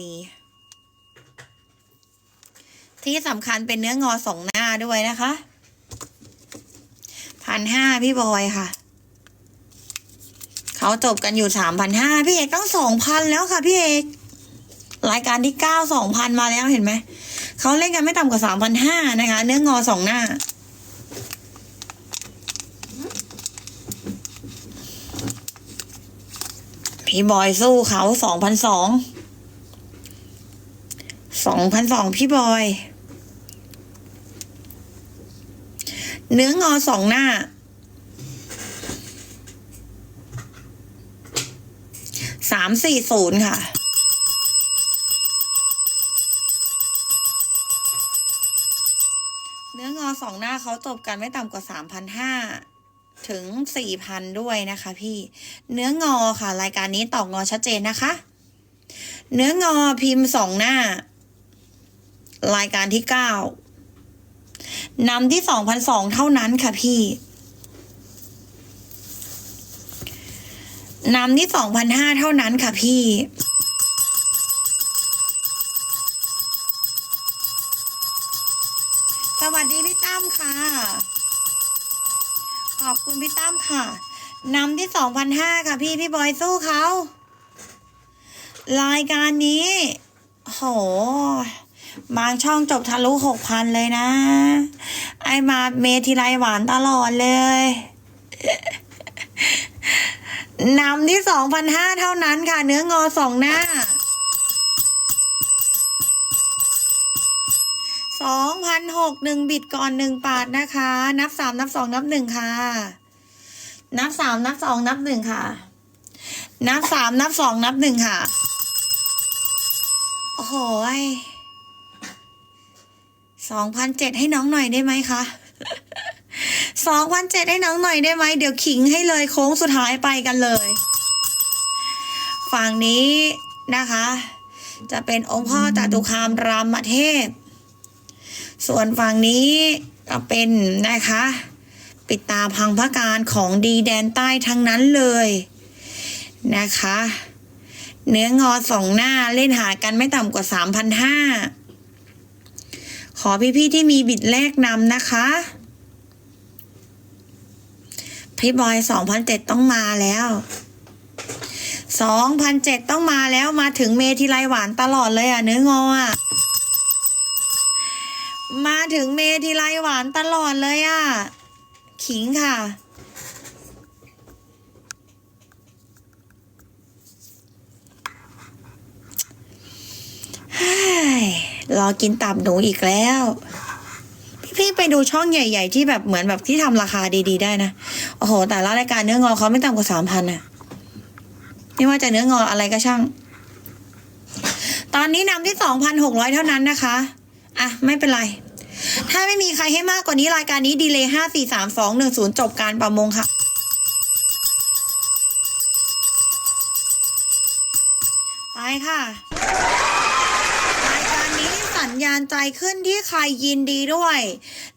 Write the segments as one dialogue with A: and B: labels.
A: มี ที่สำคัญเป็นเนื้องอสองหน้าด้วยนะคะพันห้าพี่บอยค่ะ เขาจบกันอยู่สามพันห้าพี่เอกต้องสองพันแล้วค่ะพี่เอกรายการที่เก้าสองพันมาแล้วเห็นไหม เขาเล่นกันไม่ต่ำกว่าสามพันห้านะคะ เนื้องอสองหน้า พี่บอยสู้เขาสองพันสอง สองพันสองพี่บอย เนื้องอสองหน้า สามสี่ศูนย์ค่ะเนื้องอสองหน้าเขาจบกันไม่ต่ำกว่าสามพันห้าถึงสี่พันด้วยนะคะพี่ เนื้องอค่ะ รายการนี้ต่องอชัดเจนนะคะ เนื้องอพิมพ์สองหน้า รายการที่เก้านำที่สองพันสองเท่านั้นค่ะพี่นำที่สองพันห้าเท่านั้นค่ะพี่สวัสดีพี่ตั้มค่ะ ขอบคุณพี่ตั้มค่ะนำที่สองพันห้าค่ะพี่พี่บอยสู้เขา รายการนี้ โห บางช่องจบทะลุหกพันเลยนะ ไอมาเมทีไรหวานตลอดเลยนำที่สองพันห้าเท่านั้นค่ะ เนื้องอสองหน้าสองพันหกหนึ่งบิดก่อนหนึ่งปาดนะคะ นับสามนับสองนับหนึ่งค่ะ นับสามนับสองนับหนึ่งค่ะ นับสามนับสองนับหนึ่งค่ะ โอ้โห สองพันเจ็ดให้น้องหน่อยได้ไหมคะสองพันเจ็ดให้น้องหน่อยได้ไหมเดี๋ยวขิงให้เลยโค้งสุดท้ายไปกันเลย ฝั่งนี้นะคะ จะเป็นองค์พ่อจตุคามรามเทพ ส่วนฝั่งนี้ก็เป็นนะคะ ปิดตาพังพระการของดีแดนใต้ทั้งนั้นเลยนะคะ เนื้องอสองหน้าเล่นหากันไม่ต่ำกว่าสามพันห้า ขอพี่ๆที่มีบิดแรกนำนะคะพี่บอยสองพันเจ็ดต้องมาแล้วสองพันเจ็ดต้องมาแล้วมาถึงเมทีไรหวานตลอดเลยอะเนื้องออะมาถึงเมทีไรหวานตลอดเลยอะ ขิงค่ะ เฮ้ย รอกินตับหนูอีกแล้ว พี่ๆไปดูช่องใหญ่ ๆ ที่แบบเหมือนแบบที่ทำราคาดี ๆ ได้นะ โอ้โห แต่ละรายการเนื้องอเขาไม่ต่ำกว่าสามพันน่ะไม่ว่าจะเนื้องออะไรก็ช่าง ตอนนี้นำที่สองพันหกร้อยเท่านั้นนะคะ อะ ไม่เป็นไร ถ้าไม่มีใครให้มากกว่านี้รายการนี้ดีเลยห้าสี่สามสองหนึ่งศูนย์จบการประมงค่ะไปค่ะ สัญญาณใจขึ้นที่ใครยินดีด้วย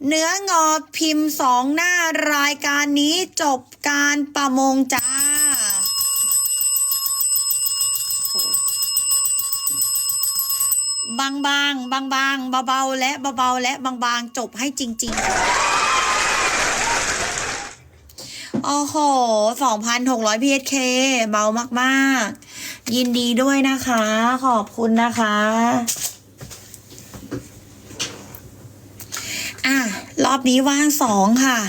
A: เนื้องอพิมพ์สองหน้ารายการนี้จบการประมงจ้าบางบางบางบางเบาๆและเบาๆและบางบางๆจบให้จริง ๆ โอ้โหสองพันหกร้อย PSK เบามาก ๆ ยินดีด้วยนะคะ ขอบคุณนะคะ ร อบนี้ว่างสองค่ะ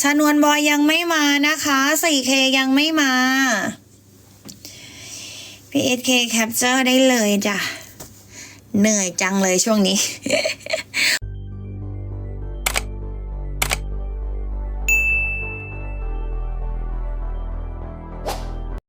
A: ชานวนบอยยังไม่มานะคะ 4K ยังไม่มา PSK Capture ได้เลยจ้ะ เหนื่อยจังเลยช่วงนี้